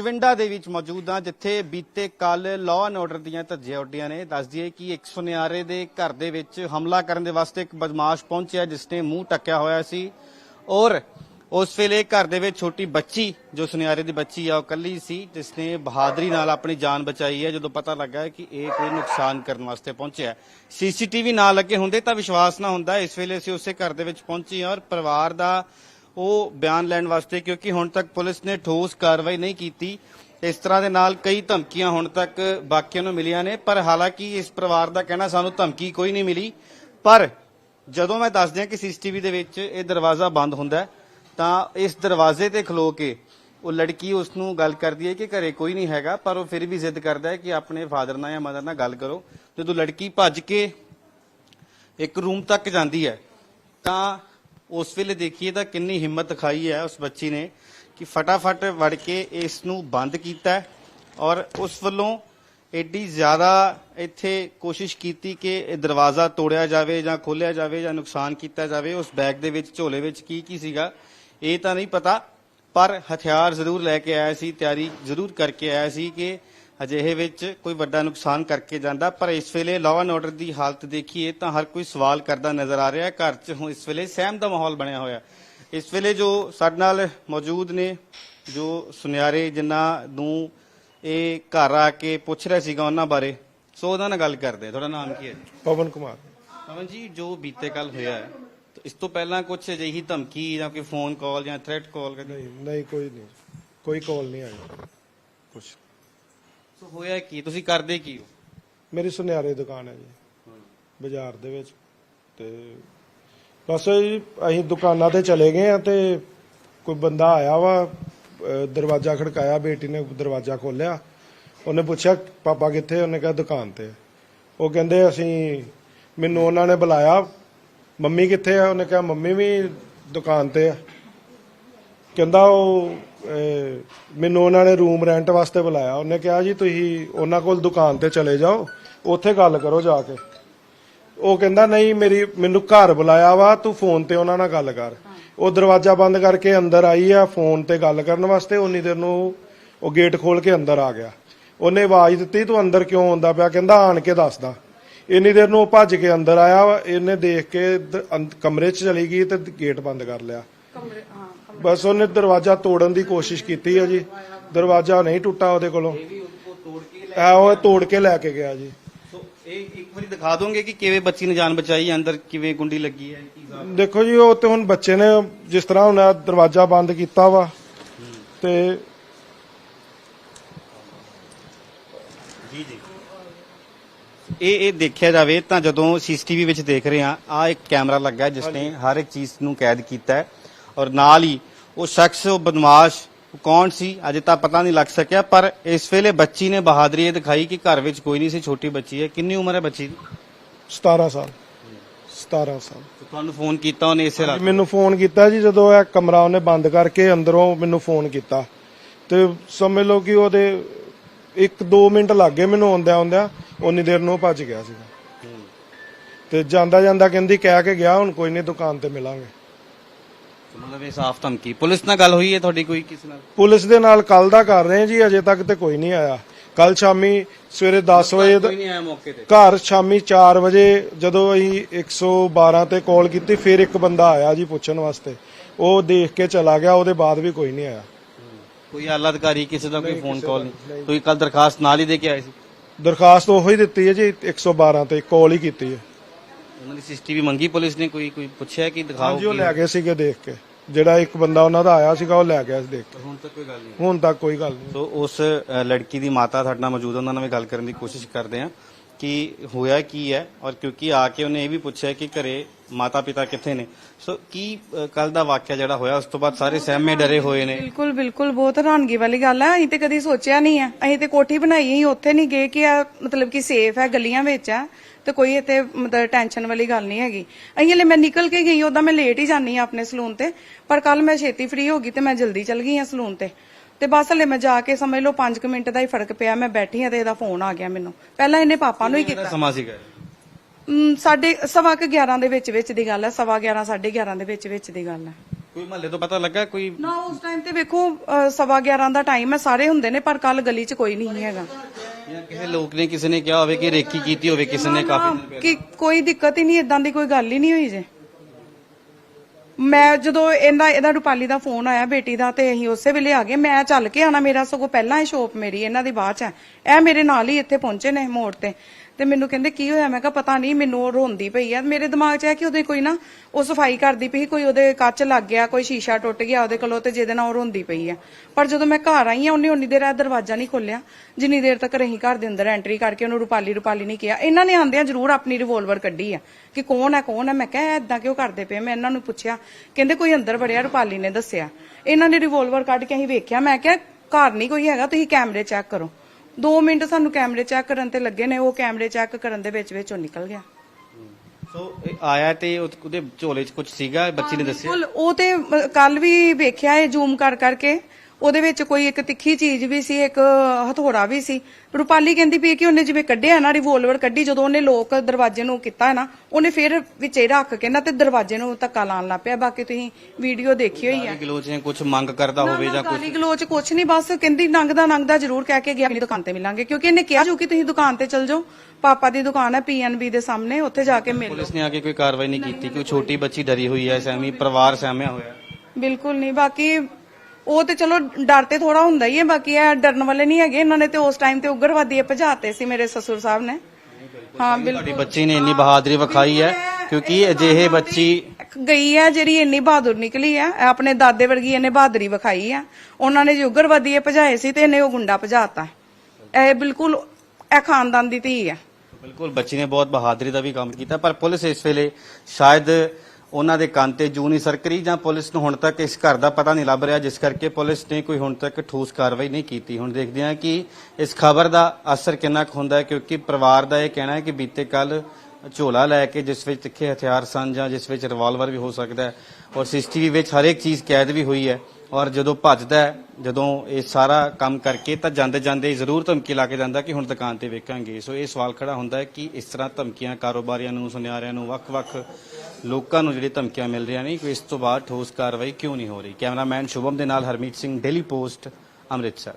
ਚਵਿੰਡਾ ਦੇ ਵਿੱਚ ਮੌਜੂਦ ਹਾਂ, ਜਿੱਥੇ ਬੀਤੇ ਕੱਲ ਲਾਅ ਐਂਡ ਆਰਡਰ ਦੀਆਂ ਧੱਜੀਆਂ ਨੇ। ਦੱਸ ਦਈਏ ਕਿ ਇੱਕ ਸੁਨਿਆਰੇ ਦੇ ਘਰ ਦੇ ਵਿੱਚ ਹਮਲਾ ਕਰਨ ਦੇ ਵਾਸਤੇ ਇੱਕ ਬਦਮਾਸ਼ ਪਹੁੰਚਿਆ ਜਿਸਨੇ ਮੂੰਹ ਟੱਕਿਆ ਹੋਇਆ ਸੀ। ਔਰ ਉਸ ਵੇਲੇ ਘਰ ਦੇ ਵਿੱਚ ਛੋਟੀ ਬੱਚੀ, ਜੋ ਸੁਨਿਆਰੇ ਦੀ ਬੱਚੀ ਆ, ਉਹ ਕੱਲੀ ਸੀ ਜਿਸਨੇ ਬਹਾਦਰੀ ਨਾਲ ਆਪਣੀ ਜਾਨ ਬਚਾਈ ਹੈ। ਜਦੋਂ ਪਤਾ ਲੱਗਾ ਕਿ ਇਹ ਕੋਈ ਨੁਕਸਾਨ ਕਰਨ ਵਾਸਤੇ ਪਹੁੰਚਿਆ ਸੀਸੀਟੀਵੀ ਨਾ ਲੱਗੇ ਹੁੰਦੇ ਤਾਂ ਵਿਸ਼ਵਾਸ ਨਾ ਹੁੰਦਾ। ਇਸ ਵੇਲੇ ਅਸੀਂ ਉਸੇ ਘਰ ਦੇ ਵਿੱਚ ਪਹੁੰਚੇ ਔਰ ਪਰਿਵਾਰ ਦਾ ਉਹ ਬਿਆਨ ਲੈਣ ਵਾਸਤੇ, ਕਿਉਂਕਿ ਹੁਣ ਤੱਕ ਪੁਲਿਸ ਨੇ ਠੋਸ ਕਾਰਵਾਈ ਨਹੀਂ ਕੀਤੀ। ਇਸ ਤਰ੍ਹਾਂ ਦੇ ਨਾਲ ਕਈ ਧਮਕੀਆਂ ਹੁਣ ਤੱਕ ਬਾਕੀਆਂ ਨੂੰ ਮਿਲੀਆਂ ਨੇ, ਪਰ ਹਾਲਾਂਕਿ ਇਸ ਪਰਿਵਾਰ ਦਾ ਕਹਿਣਾ ਸਾਨੂੰ ਧਮਕੀ ਕੋਈ ਨਹੀਂ ਮਿਲੀ। ਪਰ ਜਦੋਂ ਮੈਂ ਦੱਸ ਦਿਆਂ ਕਿ ਸੀਸੀਟੀਵੀ ਦੇ ਵਿੱਚ ਇਹ ਦਰਵਾਜ਼ਾ ਬੰਦ ਹੁੰਦਾ ਤਾਂ ਇਸ ਦਰਵਾਜ਼ੇ ਤੇ ਖਲੋ ਕੇ ਉਹ ਲੜਕੀ ਉਸ ਨੂੰ ਗੱਲ ਕਰਦੀ ਹੈ ਕਿ ਘਰੇ ਕੋਈ ਨਹੀਂ ਹੈਗਾ, ਪਰ ਉਹ ਫਿਰ ਵੀ ਜ਼ਿੱਦ ਕਰਦਾ ਹੈ ਕਿ ਆਪਣੇ ਫਾਦਰ ਨਾਲ ਜਾਂ ਮਦਰ ਨਾਲ ਗੱਲ ਕਰੋ। ਜਦੋਂ ਲੜਕੀ ਭੱਜ ਕੇ ਇੱਕ ਰੂਮ ਤੱਕ ਜਾਂਦੀ ਹੈ, ਤਾਂ ਉਸ ਵੇਲੇ ਦੇਖੀਏ ਤਾਂ ਕਿੰਨੀ ਹਿੰਮਤ ਦਿਖਾਈ ਹੈ ਉਸ ਬੱਚੀ ਨੇ ਕਿ ਫਟਾਫਟ ਵੜ ਕੇ ਇਸ ਨੂੰ ਬੰਦ ਕੀਤਾ ਔਰ ਉਸ ਵੱਲੋਂ ਐਡੀ ਜ਼ਿਆਦਾ ਇੱਥੇ ਕੋਸ਼ਿਸ਼ ਕੀਤੀ ਕਿ ਇਹ ਦਰਵਾਜ਼ਾ ਤੋੜਿਆ ਜਾਵੇ ਜਾਂ ਖੋਲ੍ਹਿਆ ਜਾਵੇ ਜਾਂ ਨੁਕਸਾਨ ਕੀਤਾ ਜਾਵੇ, ਉਸ ਬੈਗ ਦੇ ਵਿੱਚ, ਝੋਲੇ ਵਿੱਚ ਕੀ ਕੀ ਸੀਗਾ, ਇਹ ਤਾਂ ਨਹੀਂ ਪਤਾ, ਪਰ ਹਥਿਆਰ ਜ਼ਰੂਰ ਲੈ ਕੇ ਆਇਆ ਸੀ, ਤਿਆਰੀ ਜ਼ਰੂਰ ਕਰਕੇ ਆਇਆ ਸੀ ਕਿ ਅਜਿਹੇ ਵਿੱਚ ਕੋਈ ਵੱਡਾ ਨੁਕਸਾਨ ਕਰਕੇ ਜਾਂਦਾ ਪਰ ਇਸ ਵੇਲੇ ਲਾਅ ਐਂਡ ਆਰਡਰ ਦੀ ਹਾਲਤ ਦੇਖੀਏ ਤਾਂ ਹਰ ਕੋਈ ਸਵਾਲ ਕਰਦਾ ਨਜ਼ਰ ਆ ਰਿਹਾ ਘਰ 'ਚ ਹੁਣ ਇਸ ਵੇਲੇ ਸਹਿਮ ਦਾ ਮਾਹੌਲ ਬਣਿਆ ਹੋਇਆ। ਇਸ ਵੇਲੇ ਜੋ ਸਾਡੇ ਨਾਲ ਮੌਜੂਦ ਨੇ ਜੋ ਸੁਨਿਆਰੇ ਜਿਨ੍ਹਾਂ ਨੂੰ ਇਹ ਘਰ ਆ ਕੇ ਪੁੱਛ ਰਿਹਾ ਸੀਗਾ ਉਹਨਾਂ ਬਾਰੇ ਸੋ ਉਹਨਾਂ ਨਾਲ ਗੱਲ ਕਰਦੇ ਹਾਂ। ਤੁਹਾਡਾ ਨਾਮ ਕੀ ਹੈ ਪਵਨ ਕੁਮਾਰ। ਪਵਨ ਜੀ ਜੋ ਬੀਤੇ ਕੱਲ ਹੋਇਆ ਹੈ ਤਾਂ ਇਸ ਤੋਂ ਪਹਿਲਾਂ ਕੁਝ ਅਜਿਹੀ ਧਮਕੀ ਜਾਂ ਕੋਈ ਫੋਨ ਕਾਲ ਜਾਂ ਥ੍ਰੈਟ ਕਾਲ ਕਦੇ? ਨਹੀਂ ਨਹੀਂ ਕੋਈ ਨਹੀਂ। ਕੋਈ ਕਾਲ ਨਹੀਂ ਆਈ ਕੁਛ। ਸੋ ਹੋਇਆ ਕੀ? ਤੁਸੀਂ ਕਰਦੇ ਕੀ ਹੋ? ਮੇਰੀ ਸੁਨਿਆਰੇ ਦੁਕਾਨ ਹੈ ਜੀ ਬਾਜ਼ਾਰ ਦੇ ਵਿੱਚ। ਤੇ ਬਸ ਜੀ ਅਸੀਂ ਦੁਕਾਨਾਂ ਤੇ ਚਲੇ ਗਏ ਆ ਤੇ ਕੋਈ ਬੰਦਾ ਆਇਆ ਵਾ ਅਹ ਦਰਵਾਜ਼ਾ ਖੜਕਾਇਆ ਬੇਟੀ ਨੇ ਦਰਵਾਜ਼ਾ ਖੋਲਿਆ ਉਹਨੇ ਪੁੱਛਿਆ ਪਾਪਾ ਕਿੱਥੇ? ਉਹਨੇ ਕਿਹਾ ਦੁਕਾਨ ਤੇ ਉਹ ਕਹਿੰਦੇ ਅਸੀਂ ਮੈਨੂੰ ਉਹਨਾਂ ਨੇ ਬੁਲਾਇਆ ਮੰਮੀ ਕਿੱਥੇ ਆ? ਉਹਨੇ ਕਿਹਾ ਮੰਮੀ ਵੀ ਦੁਕਾਨ ਤੇ ਆ। ਕਹਿੰਦਾ ਉਹ ਅਹ, ਮੈਨੂੰ ਉਹਨਾਂ ਨੇ ਰੂਮ ਰੈਂਟ ਵਾਸਤੇ ਬੁਲਾਇਆ। ਉਹਨੇ ਕਿਹਾ ਜੀ ਤੁਸੀਂ ਉਹਨਾਂ ਕੋਲ ਦੁਕਾਨ ਤੇ ਚਲੇ ਜਾਓ ਉੱਥੇ ਗੱਲ ਕਰੋ ਜਾ ਕੇ। ਉਹ ਕਹਿੰਦਾ ਨਹੀਂ ਮੇਰੀ ਮੈਨੂੰ ਘਰ ਬੁਲਾਇਆ ਵਾ ਤੂੰ ਫੋਨ ਤੇ ਉਹਨਾਂ ਨਾਲ ਗੱਲ ਕਰ। ਉਹ ਦਰਵਾਜ਼ਾ ਬੰਦ ਕਰਕੇ ਅੰਦਰ ਆਈ ਆ ਫੋਨ ਤੇ ਗੱਲ ਕਰਨ ਵਾਸਤੇ। ਉਨੀ ਦੇਰ ਨੂੰ ਉਹ ਗੇਟ ਖੋਲ ਕੇ ਅੰਦਰ ਆ ਗਿਆ। ਉਹਨੇ ਆਵਾਜ਼ ਦਿੱਤੀ ਤੂੰ ਅੰਦਰ ਕਿਉਂ ਆਉਂਦਾ ਪਿਆ? ਕਹਿੰਦਾ ਆਣ ਕੇ ਦੱਸਦਾ। ਇੰਨੀ ਦੇਰ ਨੂੰ ਉਹ ਭੱਜ ਕੇ ਅੰਦਰ ਆਇਆ ਵਾ, ਇਹਨੇ ਦੇਖ ਕੇ ਦ- ਅੰਦ- ਕਮਰੇ 'ਚ ਚਲੀ ਗਈ ਤੇ ਗੇਟ ਬੰਦ ਕਰ ਲਿਆ। ਕਮਰੇ ਹਾਂ ਬਸ ਉਹਨੇ ਦਰਵਾਜ਼ਾ ਤੋੜਨ ਦੀ ਕੋਸ਼ਿਸ਼ ਕੀਤੀ ਹੈ ਜੀ। ਦਰਵਾਜ਼ਾ ਨਹੀਂ ਟੁੱਟਾ ਉਹਦੇ ਕੋਲੋਂ। ਵੀ ਉਹ ਤੋੜ ਕੇ ਉਹ ਤੋੜ ਕੇ ਲੈ ਕੇ ਗਿਆ ਜੀ। ਸੋ ਇਹ ਇੱਕ ਵਾਰੀ ਦਿਖਾ ਦੋਗੇ ਕਿ ਕਿਵੇਂ ਬੱਚੀ ਨੇ ਜਾਨ ਬਚਾਈ ਅੰਦਰ ਕਿਵੇਂ ਗੁੰਡੀ ਲੱਗੀ ਹੈ ਕੀ? ਦੇਖੋ ਜੀ ਉਹ ਤੇ ਹੁਣ ਬੱਚੇ ਨੇ ਜਿਸ ਤਰ੍ਹਾਂ ਹੁਣ ਦਰਵਾਜ਼ਾ ਬੰਦ ਕੀਤਾ ਵਾ ਤੇ ਜੀ ਜੀ। ਇਹ ਇਹ ਦੇਖਿਆ ਜਾਵੇ ਤਾਂ ਜਦੋਂ ਸੀਸੀਟੀਵੀ ਵਿੱਚ ਦੇਖ ਰਹੇ ਹਾਂ ਆ ਇੱਕ ਕੈਮਰਾ ਲੱਗਾ ਹੈ ਜਿਸ ਨੇ ਹਰ ਇੱਕ ਚੀਜ਼ ਨੂੰ ਕੈਦ ਕੀਤਾ ਹੈ। ਔਰ ਨਾਲ ਹੀ ਉਹ ਸ਼ਖਸ ਉਹ ਬਦਮਾਸ਼ ਕੌਣ ਸੀ ਅਜੇ ਤਾਂ ਪਤਾ ਨਹੀਂ ਲੱਗ ਸਕਿਆ ਪਰ ਇਸ ਵੇਲੇ ਬੱਚੀ ਨੇ ਬਹਾਦਰੀ ਇਹ ਦਿਖਾਈ ਕਿ ਘਰ ਵਿੱਚ ਕੋਈ ਨਹੀਂ ਸੀ ਛੋਟੀ ਬੱਚੀ ਹੈ। ਕਿੰਨੀ ਉਮਰ ਹੈ ਬੱਚੀ ਦੀ? 17 ਸਾਲ। 17 ਸਾਲ। ਤੁਹਾਨੂੰ ਫੋਨ ਕੀਤਾ ਉਹਨੇ ਇਸੇ ਰਾਤ? ਮੈਨੂੰ ਫੋਨ ਕੀਤਾ ਜੀ ਜਦੋਂ ਇਹ ਕਮਰਾ ਉਹਨੇ ਬੰਦ ਕਰਕੇ ਅੰਦਰੋਂ ਮੈਨੂੰ ਫੋਨ ਕੀਤਾ। ਤੇ ਸਮਝ ਲਓ ਕਿ ਉਹਦੇ 1-2 ਮਿੰਟ ਲੱਗ ਗਏ ਮੈਨੂੰ ਆਉਂਦਿਆਂ ਆਉਂਦਿਆਂ ਉਨੀ ਦੇਰ ਨੂੰ ਭੱਜ ਗਿਆ ਸੀਗਾ। ਤੇ ਜਾਂਦਾ ਜਾਂਦਾ ਕਹਿੰਦੀ ਕਹਿ ਕੇ ਗਿਆ ਹੁਣ ਕੋਈ ਨਹੀਂ ਦੁਕਾਨ ਤੇ ਮਿਲਾਂਗੇ। ਮਤਲਬ ਇਹ ਸਾਫ਼ ਧਮਕੀ। ਪੁਲਿਸ ਨਾਲ ਗੱਲ ਹੋਈ ਹੈ ਤੁਹਾਡੀ ਕੋਈ ਕਿਸੇ ਨਾਲ? ਪੁਲਿਸ ਦੇ ਨਾਲ ਕੱਲ ਦਾ ਕਰ ਰਹੇ ਹਾਂ ਜੀ ਅਜੇ ਤੱਕ ਤੇ ਕੋਈ ਨਹੀਂ ਆਇਆ। ਕੱਲ ਸ਼ਾਮੀ ਸਵੇਰੇ 10 ਵਜੇ ਦਾ- ਕੋਈ ਨਹੀਂ ਆਇਆ ਮੌਕੇ ਤੇ। ਘਰ ਸ਼ਾਮੀ 4 ਵਜੇ ਜਦੋਂ ਅਸੀਂ 112 ਤੇ ਕਾਲ ਕੀਤੀ ਫਿਰ ਇੱਕ ਬੰਦਾ ਆਇਆ ਜੀ ਪੁੱਛਣ ਵਾਸਤੇ। ਉਹ ਦੇਖ ਕੇ ਚਲਾ ਗਿਆ ਉਹਦੇ ਬਾਅਦ ਵੀ ਕੋਈ ਨਹੀਂ ਆਇਆ। ਕੋਈ ਆਲਾ ਅਧਿਕਾਰੀ ਕਿਸੇ ਦਾ ਕੋਈ ਫੋਨ ਕਾਲ ਨਹੀਂ। ਤੁਸੀਂ ਕੱਲ ਦਰਖਾਸਤ ਨਾਲ ਹੀ ਦੇ ਕੇ ਆਏ ਸੀ? ਦਰਖਾਸਤ ਉਹੀ ਦਿੱਤੀ ਹੈ ਜੀ 112 ਤੇ ਕਾਲ ਹੀ ਕੀਤੀ ਹੈ। ਉਹਨਾਂ ਦੀ ਸੀਸੀਟੀਵੀ ਮੰਗੀ ਪੁਲਿਸ ਨੇ ਕੋਈ ਕੋਈ ਪੁੱਛਿਆ ਕਿ ਦਿਖਾਓ ਹਾਂਜੀ ਉਹ ਲੈ ਗਏ ਸੀਗੇ ਦੇਖ ਕੇ। ਜਿਹੜਾ ਇੱਕ ਬੰਦਾ ਉਹਨਾਂ ਦਾ ਆਇਆ ਸੀਗਾ ਉਹ ਲੈ ਗਿਆ ਸੀ ਦੇਖ ਕੇ। ਹੁਣ ਤੱਕ ਕੋਈ ਗੱਲ ਨਹੀਂ ਹੁਣ ਤੱਕ ਕੋਈ ਗੱਲ ਨਹੀਂ। ਸੋ ਉਸ ਅ, ਲੜਕੀ ਦੀ ਮਾਤਾ ਸਾਡੇ ਨਾਲ ਮੌਜੂਦ ਹੈ, ਉਹਨਾਂ ਨਾਲ ਵੀ ਗੱਲ ਕਰਨ ਦੀ ਕੋਸ਼ਿਸ਼ ਕਰਦੇ ਹਾਂ ਕਿ ਹੋਇਆ ਕੀ ਹੈ ਔਰ ਕਿਉਂਕਿ ਆ ਕੇ ਉਹਨੇ ਇਹ ਵੀ ਪੁੱਛਿਆ ਕਿ ਘਰੇ ਮਾਤਾ ਪਿਤਾ ਕਿੱਥੇ ਨੇ। ਸੋ ਕੀ ਕੱਲ ਦਾ ਵਾਕਿਆ ਜਿਹੜਾ ਹੋਇਆ ਉਸ ਤੋਂ ਬਾਅਦ ਸਾਰੇ ਸਹਿਮੇ ਡਰੇ ਹੋਏ ਨੇ। ਬਿਲਕੁਲ ਬਿਲਕੁਲ ਬਹੁਤ ਹੈਰਾਨਗੀ ਵਾਲੀ ਗੱਲ ਹੈ। ਅਸੀਂ ਤੇ ਕਦੀ ਸੋਚਿਆ ਨਹੀਂ ਹੈ। ਅਸੀਂ ਤੇ ਕੋਠੀ ਬਣਾਈ ਅਸੀਂ ਉੱਥੇ ਨਹੀਂ ਗਏ ਕਿ ਆ ਮਤਲਬ ਕਿ ਸੇਫ ਹੈ ਗਲੀਆਂ ਵਿੱਚ ਆ ਤੇ ਕੋਈ ਇੱਥੇ ਮਤਲਬ ਟੈਨਸ਼ਨ ਵਾਲੀ ਗੱਲ ਨਹੀਂ ਹੈਗੀ। ਅਸੀਂ ਹਲੇ ਮੈਂ ਨਿਕਲ ਕੇ ਗਈ ਉਦਾਂ ਮੈਂ ਲੇਟ ਹੀ ਜਾਂਦੀ ਆ ਆਪਣੇ ਸਲੂਨ ਤੇ ਪਰ ਕੱਲ ਮੈਂ ਛੇਤੀ ਫ੍ਰੀ ਹੋ ਗਈ ਤੇ ਮੈਂ ਜਲਦੀ ਚਲ ਗਈ ਆ ਸਲੂਨ ਤੇ। ਤੇ ਬਸ ਹਲੇ ਮੈਂ ਜਾ ਕੇ ਸਮਝ ਲਓ 5 ਮਿੰਟ ਦਾ ਹੀ ਫ਼ਰਕ ਪਿਆ ਮੈਂ ਬੈਠੀ ਆ ਤੇ ਇਹਦਾ ਫੋਨ ਆ ਗਿਆ ਮੈਨੂੰ। ਪਹਿਲਾਂ ਇਹਨੇ ਪਾਪਾ ਨੂੰ ਹੀ ਕੀਤਾ। ਸਮਾਂ ਸੀਗਾ ਸਾਡੇ ਸਵਾ ਕੁ 11 ਦੇ ਵਿੱਚ ਵਿੱਚ ਦੀ ਗੱਲ ਹੈ ਸਵਾ 11 11:30 ਦੇ ਵਿੱਚ ਵਿੱਚ ਦੀ ਗੱਲ ਹੈ। ਕੋਈ ਮਹੱਲੇ ਤੋਂ ਪਤਾ ਲੱਗਾ ਕੋਈ ਨਾ ਉਸ ਟਾਈਮ ਤੇ ਵੇਖੋ ਅ, ਸਵਾ 11 ਦਾ ਟਾਈਮ ਹੈ ਸਾਰੇ ਹੁੰਦੇ ਨੇ ਪਰ ਕੱਲ ਗਲੀ 'ਚ ਕੋਈ ਨਹੀਂ ਹੈਗਾ। ਜਾਂ ਕਿਸੇ ਲੋਕ ਨੇ ਕਿਸੇ ਨੇ ਕਿਹਾ ਹੋਵੇ ਕਿ ਰੇਕੀ ਕੀਤੀ ਹੋਵੇ ਕਿਸੇ ਨੇ ਕਾਫੀ ਦਿਨ ਪਹਿਲਾਂ ਕਿ ਕੋਈ ਦਿੱਕਤ ਹੀ ਨਹੀਂ ਇਦਾਂ ਦੀ ਕੋਈ ਗੱਲ ਹੀ ਨਹੀਂ ਹੋਈ ਜੇ। ਮੈਂ ਜਦੋਂ ਇਹਦਾ ਇਹਦਾ ਰੁਪਾਲੀ ਦਾ ਫੋਨ ਆਇਆ ਬੇਟੀ ਦਾ ਤੇ ਅਸੀਂ ਉਸੇ ਵੇਲੇ ਆ ਗਏ। ਮੈਂ ਚੱਲ ਕੇ ਆਣਾ ਮੇਰਾ ਸਗੋਂ ਪਹਿਲਾਂ ਹੀ ਸ਼ੋਪ ਮੇਰੀ ਇਹਨਾਂ ਦੀ ਬਾਅਦ ਚ ਹੈ। ਇਹ ਮੇਰੇ ਨਾਲ ਹੀ ਇੱਥੇ ਪਹੁੰਚੇ ਨੇ ਮੋੜ ਤੇ। ਤੇ ਮੈਨੂੰ ਕਹਿੰਦੇ, ਕੀ ਹੋਇਆ? ਮੈਂ ਕਿਹਾ, ਪਤਾ ਨਹੀਂ, ਮੈਨੂੰ ਉਹ ਰੋਂਦੀ ਪਈ ਆ। ਮੇਰੇ ਦਿਮਾਗ 'ਚ ਹੈ ਕਿ ਉਹਦੇ ਕੋਈ ਨਾ, ਉਹ ਸਫ਼ਾਈ ਕਰਦੀ ਪਈ ਕੋਈ ਉਹਦੇ ਕੱਚ ਲੱਗ ਗਿਆ, ਕੋਈ ਸ਼ੀਸ਼ਾ ਟੁੱਟ ਗਿਆ ਉਹਦੇ ਕੋਲੋਂ ਤੇ ਜਿਹਦੇ ਨਾਲ ਉਹ ਰੋਂਦੀ ਪਈ ਆ। ਪਰ ਜਦੋਂ ਮੈਂ ਘਰ ਆਈ ਆ, ਉਹਨੇ ਉਨੀ ਦੇਰ ਇਹ ਦਰਵਾਜ਼ਾ ਨਹੀਂ ਖੋਲਿਆ ਜਿੰਨੀ ਦੇਰ ਤੱਕ ਅਸੀਂ ਘਰ ਦੇ ਅੰਦਰ ਐਂਟਰੀ ਕਰਕੇ ਉਹਨੂੰ ਰੁਪਾਲੀ ਰੁਪਾਲੀ ਨਹੀਂ ਕਿਹਾ। ਇਹਨਾਂ ਨੇ ਆਂਦਿਆਂ ਜ਼ਰੂਰ ਆਪਣੀ ਰਿਵੋਲਵਰ ਕੱਢੀ ਆ ਕਿ ਕੌਣ ਹੈ ਕੌਣ ਹੈ ਮੈਂ ਕਿਹਾ ਐਦਾਂ ਕਿਉਂ ਕਰਦੇ ਪਏ? ਮੈਂ ਇਹਨਾਂ ਨੂੰ ਪੁੱਛਿਆ। ਕਹਿੰਦੇ, ਕੋਈ ਅੰਦਰ ਵੜਿਆ? ਰੁਪਾਲੀ ਨੇ ਦੱਸਿਆ। ਇਹਨਾਂ ਨੇ ਰਿਵੋਲਵਰ ਕੱਢ ਕੇ ਅਸੀਂ ਵੇਖਿਆ। ਮੈਂ ਕਿਹਾ, ਘਰ ਨਹੀਂ ਕੋਈ ਹੈਗਾ, ਤੁਸੀਂ ਕੈਮਰੇ ਚੈੱਕ ਕਰੋ। 2 ਮਿੰਟ ਸਾਨੂੰ ਕੈਮਰੇ ਚੈੱਕ ਕਰਨ ਤੇ ਲੱਗੇ ਨੇ ਉਹ ਕੈਮਰੇ ਚੈੱਕ ਕਰਨ ਦੇ ਵਿੱਚ ਵਿੱਚ ਉਹ ਨਿਕਲ ਗਿਆ। ਸੋ ਇਹ ਆਇਆ ਤੇ ਉਹ- ਉਹਦੇ ਝੋਲੇ 'ਚ ਕੁਝ ਸੀਗਾ? ਬੱਚੀ ਨੇ ਦੱਸਿਆ? ਬਿਲਕੁਲ ਉਹ ਤੇ ਕੱਲ ਵੀ ਵੇਖਿਆ ਇਹ ਜ਼ੂਮ ਕਰ ਕਰਕੇ। ਉਹਦੇ ਵਿੱਚ ਕੋਈ ਇੱਕ ਤਿੱਖੀ ਚੀਜ਼ ਵੀ ਸੀ ਇੱਕ ਹਥੌੜਾ ਵੀ ਸੀ। ਰੂਪਾਲੀ ਕਹਿੰਦੀ ਪਈ ਕਿ ਉਹਨੇ ਜਿਵੇਂ ਕੱਢਿਆ ਨਾ ਰਿਵੋਲਵਰ ਕੱਢੀ ਜਦੋਂ ਉਹਨੇ ਲੋਕ ਦਰਵਾਜ਼ੇ ਨੂੰ ਕੀਤਾ ਨਾ ਉਹਨੇ ਫਿਰ ਵਿੱਚੇ ਰੱਖ ਕੇ ਨਾ ਤੇ ਦਰਵਾਜ਼ੇ ਨੂੰ ਧੱਕਾ ਲਾਉਣ ਲੱਗ ਪਿਆ। ਬਾਕੀ ਤੁਸੀਂ ਵੀਡੀਓ ਦੇਖੀ ਹੋਈ ਆ ਗਲੋਚ ਨੇ ਕੁਝ ਮੰਗ ਕਰਦਾ ਹੋਵੇ ਜਾਂ ਕੁਝ ਗਾਲੀ ਗਲੋਚ ਕੁਛ ਨਹੀਂ ਬਸ ਕਹਿੰਦੀ ਨੰਗਦਾ ਨੰਗਦਾ ਜ਼ਰੂਰ ਕਹਿ ਕੇ ਗਿਆ ਆਪਣੀ ਦੁਕਾਨ ਤੇ ਮਿਲਾਂਗੇ। ਕਿਉਂਕਿ ਇਹਨੇ ਕਿਹਾ ਜੋ ਕਿ ਤੁਸੀਂ ਦੁਕਾਨ ਤੇ ਚਲ ਜਾਓ। ਪਾਪਾ ਦੀ ਦੁਕਾਨ ਹੈ ਪੀਐਨਬੀ ਦੇ ਸਾਹਮਣੇ ਉੱਥੇ ਜਾ ਕੇ ਮਿਲ ਲਓ। ਪੁਲਿਸ ਨੇ ਆ ਕੇ ਕੋਈ ਕਾਰਵਾਈ ਨਹੀਂ ਕੀਤੀ ਕਿ ਛੋਟੀ ਬੱਚੀ ਡਰੀ ਹੋਈ ਹੈ ਸਹਿਮੀ ਪਰਿਵਾਰ ਸਹਿਮਿਆ ਹੋਇਆ। ਬਿਲਕੁਲ ਨਹੀਂ ਬਾਕੀ ਉਹ ਤੇ ਚਲੋ ਡਰ ਤੇ ਥੋੜਾ ਹੁੰਦਾ ਹੀ ਹੈ ਬਾਕੀ ਇਹ ਡਰਨ ਵਾਲੇ ਨਹੀਂ ਹੈਗੇ। ਇਹਨਾਂ ਨੇ ਤੇ ਉਸ ਟਾਈਮ ਤੇ ਉਗਰਵਾਦੀ ਭਜਾਤੇ ਸੀ ਮੇਰੇ ਸਸੁਰ ਸਾਹਿਬ ਨੇ। ਹਾਂ ਤੁਹਾਡੀ ਬਿਲਕੁਲ। ਬੱਚੀ ਨੇ ਇੰਨੀ ਬਹਾਦਰੀ ਵਿਖਾਈ ਹੈ ਕਿਉਂਕਿ ਅਜਿਹੇ ਬੱਚੀ ਗਈ ਹੈ ਜਿਹੜੀ ਇੰਨੀ ਬਹਾਦਰ ਨਿਕਲੀ ਹੈ। ਇਹ ਆਪਣੇ ਦਾਦੇ ਵਰਗੀ ਇਹਨੇ ਬਹਾਦਰੀ ਵਿਖਾਈ ਹੈ। ਉਹਨਾਂ ਨੇ ਜੋ ਉਗਰਵਾਦੀ ਭਜਾਏ ਸੀ ਤੇ ਇਹਨੇ ਉਹ ਗੁੰਡਾ ਭਜਾਤਾ। ਇਹ ਬਿਲਕੁਲ ਇਹ ਖਾਨਦਾਨ ਦੀ ਧੀ ਹੈ। ਬਿਲਕੁਲ ਬੱਚੀ ਨੇ ਬਹੁਤ ਬਹਾਦਰੀ ਦਾ ਵੀ ਕੰਮ ਕੀਤਾ ਪਰ ਪੁਲਿਸ ਇਸ ਵੇਲੇ ਸ਼ਾਇਦ ਉਹਨਾਂ ਦੇ ਕੰਨ ਤੇ ਜੂ ਨਹੀਂ ਸਰਕਰੀ ਜਾਂ ਪੁਲਿਸ ਨੂੰ ਹੁਣ ਤੱਕ ਇਸ ਘਰ ਦਾ ਪਤਾ ਨਹੀਂ ਲੱਭ ਰਿਹਾ, ਜਿਸ ਕਰਕੇ ਪੁਲਿਸ ਨੇ ਕੋਈ ਹੁਣ ਤੱਕ ਠੋਸ ਕਾਰਵਾਈ ਨਹੀਂ ਕੀਤੀ। ਹੁਣ ਦੇਖਦੇ ਹਾਂ ਕਿ ਇਸ ਖਬਰ ਦਾ ਅਸਰ ਕਿੰਨਾ ਕੁ ਹੁੰਦਾ ਹੈ, ਕਿਉਂਕਿ ਪਰਿਵਾਰ ਦਾ ਇਹ ਕਹਿਣਾ ਹੈ ਕਿ ਬੀਤੇ ਕੱਲ ਝੋਲਾ ਲੈ ਕੇ ਜਿਸ ਵਿੱਚ ਤਿੱਖੇ ਹਥਿਆਰ ਸਨ ਜਾਂ ਜਿਸ ਵਿੱਚ ਰਿਵਾਲਵਰ ਵੀ ਹੋ ਸਕਦਾ ਹੈ, ਔਰ ਸੀਸੀਟੀਵੀ ਵਿੱਚ ਹਰੇਕ ਚੀਜ਼ ਕੈਦ ਵੀ ਹੋਈ ਹੈ, ਔਰ ਜਦੋਂ ਭੱਜਦਾ ਜਦੋਂ ਇਹ ਸਾਰਾ ਕੰਮ ਕਰਕੇ ਤਾਂ ਜਾਂਦੇ ਜਾਂਦੇ ਜ਼ਰੂਰ ਧਮਕੀ ਲਾ ਕੇ ਜਾਂਦਾ ਕਿ ਹੁਣ ਦੁਕਾਨ ਤੇ ਵੇਖਾਂਗੇ। ਸੋ ਇਹ ਸਵਾਲ ਖੜਾ ਹੁੰਦਾ ਹੈ ਕਿ ਇਸ ਤਰ੍ਹਾਂ ਧਮਕੀਆਂ ਕਾਰੋਬਾਰੀਆਂ ਨੂੰ, ਸੁਨਿਆਰਿਆਂ ਨੂੰ ਵੱਖ-ਵੱਖ ਲੋਕਾਂ ਨੂੰ ਜਿਹੜੀ ਧਮਕੀਆਂ ਮਿਲ ਰਹੀਆਂ ਨੇ ਕਿ ਇਸ ਤੋਂ ਬਾਅਦ ਠੋਸ ਕਾਰਵਾਈ ਕਿਉਂ ਨਹੀਂ ਹੋ ਰਹੀ? ਕੈਮਰਾਮੈਨ ਸ਼ੁਭਮ ਦੇ ਨਾਲ ਹਰਮੀਤ ਸਿੰਘ ਡੇਲੀ ਪੋਸਟ ਅੰਮ੍ਰਿਤਸਰ।